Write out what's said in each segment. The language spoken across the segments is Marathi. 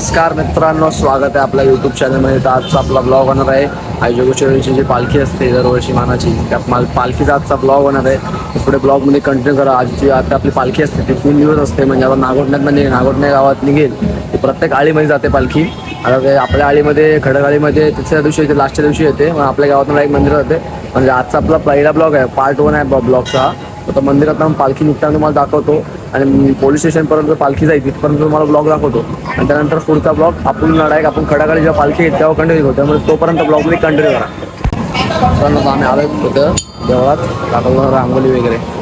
नमस्कार मित्रांनो स्वागत आहे आपल्या यूट्यूब चॅनलमध्ये तर आजचा आपला ब्लॉग होणार आहे. आई जोगेश्वरीची जी पालखी असते दरवर्षी मानाची त्या माल पालखीचा आजचा ब्लॉग होणार आहे. पुढे ब्लॉगमध्ये कंटिन्यू करा. आजची आता आपली पालखी असते ती तीन दिवस असते. म्हणजे आता नागोटण्यात म्हणजे गावात निघेल. ती प्रत्येक आळीमध्ये जाते पालखी. आता ते आपल्या आळीमध्ये खडकाळीमध्ये तिसऱ्या दिवशी येते लास्टच्या दिवशी येते. मग आपल्या गावातून एक मंदिर जाते. म्हणजे आजचा आपला पहिला ब्लॉग आहे. पार्ट वन आहे ब्लॉगचा तर मंदिरात पालखी निघताना तुम्हाला दाखवतो. आणि पोलीस स्टेशनपर्यंत पालखी जाईल तिथपर्यंत तुम्हाला ब्लॉग दाखवतो. आणि त्यानंतर पुढचा ब्लॉग आपण लढाई आपण खडाकडे जेव्हा पालखी येईल तेव्हा कंटिन्यू करतो. त्यामुळे तोपर्यंत ब्लॉगमध्ये कंटिन्यू करा. आम्ही आलो होतं देवळात दाखवलं रांगोली वगैरे.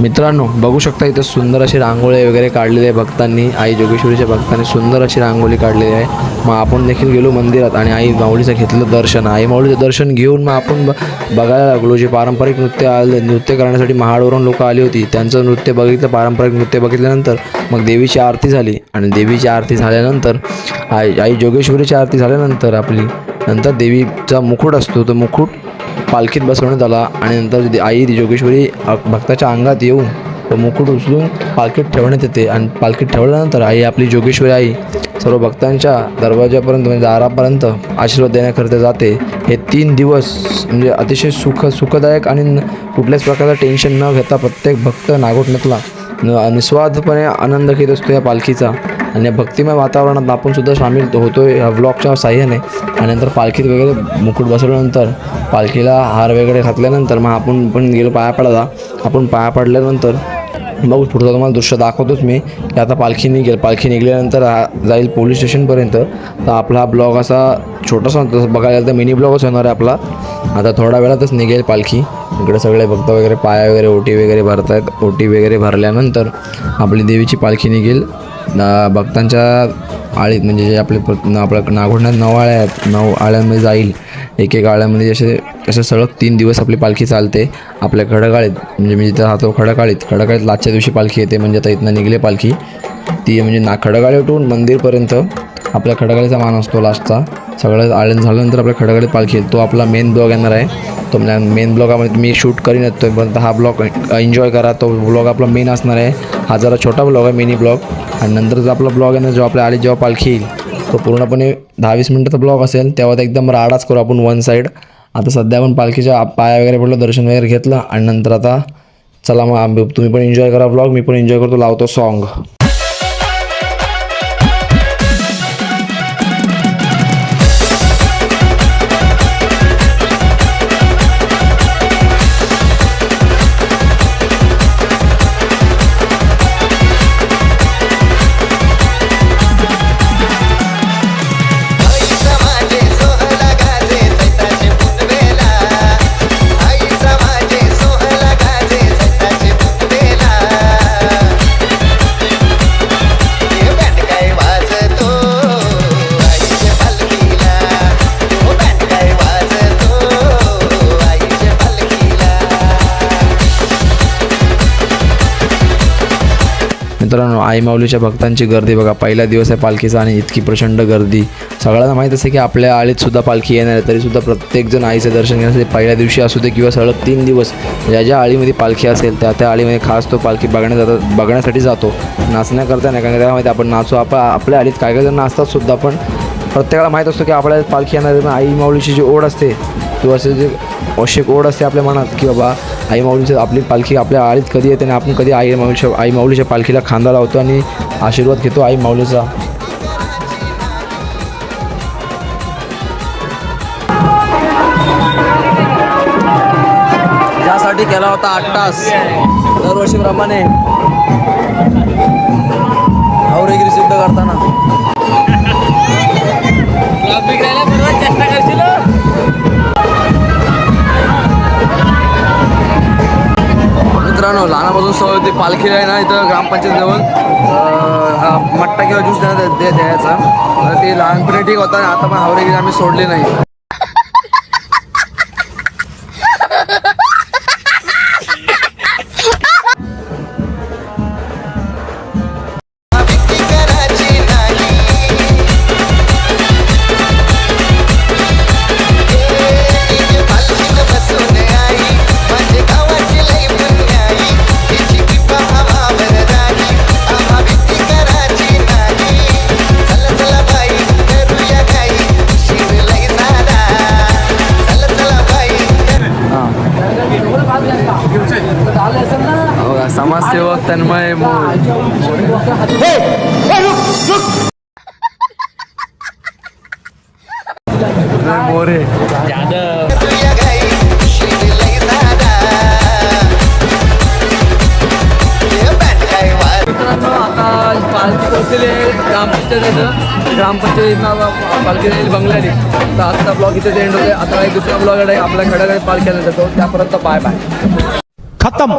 मित्रांनो बघू शकता इथं सुंदर अशी रांगोळी वगैरे काढलेली आहे भक्तांनी. आई जोगेश्वरीच्या भक्तांनी सुंदर अशी रांगोळी काढलेली आहे. मग आपण देखील गेलो मंदिरात आणि आई माऊलीचं घेतलं दर्शन. आई माऊलीचं दर्शन घेऊन मग आपण ब बघायला लागलो. जे पारंपरिक नृत्य आले नृत्य करण्यासाठी महाडवरून लोक आली होती. त्यांचं नृत्य बघितलं पारंपरिक नृत्य बघितल्यानंतर मग देवीची आरती झाली. आणि देवीची आरती झाल्यानंतर आई आई जोगेश्वरीची आरती झाल्यानंतर आपली नंतर देवीचा मुकुट असतो तो मुकुट पालखीत बसवण्यात आला आणि नंतर दे- आई जोगेश्वरी भक्ताच्या अंगात येऊन तो मुकुट उचलून पालखीत ठेवण्यात येते. आणि पालखीत ठेवल्यानंतर आई आपली जोगेश्वरी आई सर्व भक्तांच्या दरवाजापर्यंत म्हणजे दारापर्यंत आशीर्वाद देण्याकरिता जाते. हे तीन दिवस म्हणजे अतिशय सुख सुखदायक आणि न- कुठल्याच प्रकारचं टेन्शन न घेता प्रत्येक भक्त नागोठण्यातला न- निस्वार्थपणे आनंद घेत असतो या पालखीचा. आणि या भक्तिमय वातावरणात आपण सुद्धा सामील होतो या ब्लॉगच्या साह्याने. आणि नंतर पालखीत वगैरे मुकुट बसवल्यानंतर पालखीला हार वगैरे घातल्यानंतर मग आपण पण गेलो पाया पडायला आपण पाया पडल्यानंतर बघू पुढचं तुम्हाला दृश्य दाखवतोच मी. की आता पालखी निघेल. पालखी निघाल्यानंतर जाईल पोलीस स्टेशनपर्यंत. तर आपला हा ब्लॉग असा छोटासा तसं बघायला गेलं तर मिनी ब्लॉगच होणार आहे आपला. आता थोड्या वेळातच निघेल पालखी. इकडे सगळे भक्त वगैरे पाया वगैरे ओटी वगैरे भरतात ओटी वगैरे भरल्यानंतर आपली देवीची पालखी निघेल. भक्तांच्या आळीत म्हणजे जे आपले प्र- आपल्या नागोठण्यात नऊ आळ्या आहेत नऊ आळ्यांमध्ये जाईल. एक एक आळ्यामध्ये असे असे सलग तीन दिवस आपली पालखी चालते आपल्या खडकाळीत म्हणजे मी जिथं राहतो खडकाळीत खडकाळीत लास्टच्या दिवशी पालखी येते म्हणजे आता इथनं निघले पालखी. ती म्हणजे ना खडगाळे उठून मंदिरपर्यंत आपल्या खडगाळीचा मान असतो लास्टचा सगळं आळण झाल्यानंतर आपल्या खडकाळीत पालखी येईल. तो आपला मेन ब्लॉग येणार आहे. तो मेन ब्लॉगामध्ये मी शूट करीन येतो पण हा ब्लॉग एन्जॉय करा. तो ब्लॉग आपला मेन असणार आहे. हा जरा छोटा ब्लॉग आहे मिनी ब्लॉग आणि नंतरचा आपला ब्लॉग आहे ना जो आपल्या आली जेव्हा पालखी येईल तो पूर्णपणे दहा वीस मिनटाचा ब्लॉग असेल. तेव्हा तर एकदम राडाच करू आपण वन साईड आता सध्या आपण पालखीच्या पाया वगैरे पडलो दर्शन वगैरे घेतलं. आणि नंतर आता चला मग तुम्ही पण एन्जॉय करा ब्लॉग मी पण एन्जॉय करतो. लावतो सॉन्ग मित्रांनो आई माऊलीच्या भक्तांची गर्दी बघा. पहिला दिवस आहे पालखीचा आणि इतकी प्रचंड गर्दी. सगळ्यांना माहीत असते की आपल्या आळीतसुद्धा पालखी येणार आहे तरीसुद्धा प्रत्येकजण आईचं दर्शन घेण्यासाठी पहिल्या दिवशी असू दे किंवा सलग तीन दिवस ज्या ज्या आळीमध्ये पालखी असेल त्या त्या आळीमध्ये खास तो पालखी बघण्या जातात बघण्यासाठी जातो. नाचण्याकरता नाही कारण त्यामध्ये आपण नाचू आपण आपल्या आळीत काय काय जण नाचतात सुद्धा पण प्रत्येकाला माहीत असतो की आपल्या पालखी येणार आई माऊलीची जी ओढ असते किंवा असे जे आवश्यक ओढ असते आपल्या मनात की बाबा आई माऊलीची आपली पालखी आपल्या आळीत कधी येते आणि आपण कधी आई माऊलीच्या आई माऊलीच्या पालखीला खांदा लावतो आणि आशीर्वाद घेतो आई माऊलीचा. ज्यासाठी केला होता आठ तास. दरवर्षीप्रमाणे. हावरेगिरी सिद्ध करताना. उत्सव होते पालखीला आहे ना इथं ग्रामपंचायत जवळ मट्टा किंवा ज्यूस देण्यात दे द्यायचा. तर ते लहानपणी ठीक होता आता पण हावरेगिरी आम्ही सोडली नाही. तन्मय मोरे. मित्रांनो आता पालखी जाईल बंगल्याने. तर आजचा ब्लॉग इथे एंड होते आता एक दुसरा ब्लॉग आहे आपल्या खड्याकडे आला जातो. त्यापर्यंत बाय बाय खत्म.